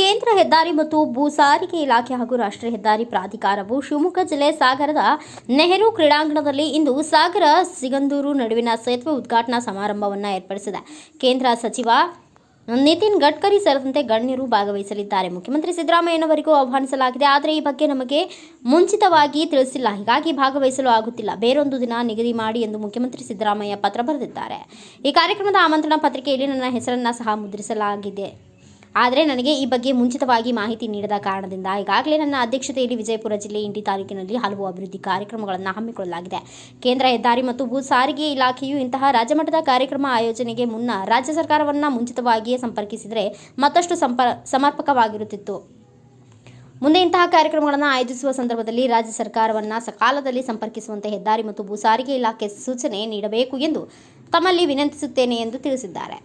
ಕೇಂದ್ರ ಹೆದ್ದಾರಿ ಮತ್ತು ಭೂ ಸಾರಿಗೆ ಇಲಾಖೆ ಹಾಗೂ ರಾಷ್ಟ್ರೀಯ ಹೆದ್ದಾರಿ ಪ್ರಾಧಿಕಾರವು ಶಿವಮೊಗ್ಗ ಜಿಲ್ಲೆ ಸಾಗರದ ನೆಹರು ಕ್ರೀಡಾಂಗಣದಲ್ಲಿ ಇಂದು ಸಾಗರ ಸಿಗಂದೂರು ನಡುವಿನ ಸೇತುವೆ ಉದ್ಘಾಟನಾ ಸಮಾರಂಭವನ್ನು ಏರ್ಪಡಿಸಿದೆ. ಕೇಂದ್ರ ಸಚಿವ ನಿತಿನ್ ಗಡ್ಕರಿ ಸೇರಿದಂತೆ ಗಣ್ಯರು ಭಾಗವಹಿಸಲಿದ್ದಾರೆ. ಮುಖ್ಯಮಂತ್ರಿ ಸಿದ್ದರಾಮಯ್ಯನವರಿಗೂ ಆಹ್ವಾನಿಸಲಾಗಿದೆ. ಆದರೆ ಈ ಬಗ್ಗೆ ನಮಗೆ ಮುಂಚಿತವಾಗಿ ತಿಳಿಸಿಲ್ಲ. ಹೀಗಾಗಿ ಭಾಗವಹಿಸಲು ಆಗುತ್ತಿಲ್ಲ. ಬೇರೊಂದು ದಿನ ನಿಗದಿ ಮಾಡಿ ಎಂದು ಮುಖ್ಯಮಂತ್ರಿ ಸಿದ್ದರಾಮಯ್ಯ ಪತ್ರ ಬರೆದಿದ್ದಾರೆ. ಈ ಕಾರ್ಯಕ್ರಮದ ಆಮಂತ್ರಣ ಪತ್ರಿಕೆಯಲ್ಲಿ ನನ್ನ ಹೆಸರನ್ನು ಸಹ ಮುದ್ರಿಸಲಾಗಿದೆ. ಆದರೆ ನನಗೆ ಈ ಬಗ್ಗೆ ಮುಂಚಿತವಾಗಿ ಮಾಹಿತಿ ನೀಡದ ಕಾರಣದಿಂದ ಈಗಾಗಲೇ ನನ್ನ ಅಧ್ಯಕ್ಷತೆಯಲ್ಲಿ ವಿಜಯಪುರ ಜಿಲ್ಲೆ ಇಂಡಿ ತಾಲೂಕಿನಲ್ಲಿ ಹಲವು ಅಭಿವೃದ್ಧಿ ಕಾರ್ಯಕ್ರಮಗಳನ್ನು ಹಮ್ಮಿಕೊಳ್ಳಲಾಗಿದೆ. ಕೇಂದ್ರ ಹೆದ್ದಾರಿ ಮತ್ತು ಭೂ ಸಾರಿಗೆ ಇಲಾಖೆಯು ಇಂತಹ ರಾಜ್ಯಮಟ್ಟದ ಕಾರ್ಯಕ್ರಮ ಆಯೋಜನೆಗೆ ಮುನ್ನ ರಾಜ್ಯ ಸರ್ಕಾರವನ್ನು ಮುಂಚಿತವಾಗಿಯೇ ಸಂಪರ್ಕಿಸಿದರೆ ಮತ್ತಷ್ಟು ಸಂಪ, ಸಮರ್ಪಕವಾಗಿರುತ್ತಿತ್ತು. ಮುಂದೆ ಇಂತಹ ಕಾರ್ಯಕ್ರಮಗಳನ್ನು ಆಯೋಜಿಸುವ ಸಂದರ್ಭದಲ್ಲಿ ರಾಜ್ಯ ಸರ್ಕಾರವನ್ನು ಸಕಾಲದಲ್ಲಿ ಸಂಪರ್ಕಿಸುವಂತೆ ಹೆದ್ದಾರಿ ಮತ್ತು ಭೂ ಸಾರಿಗೆ ಇಲಾಖೆ ಸೂಚನೆ ನೀಡಬೇಕು ಎಂದು ತಮ್ಮಲ್ಲಿ ವಿನಂತಿಸುತ್ತೇನೆ ಎಂದು ತಿಳಿಸಿದ್ದಾರೆ.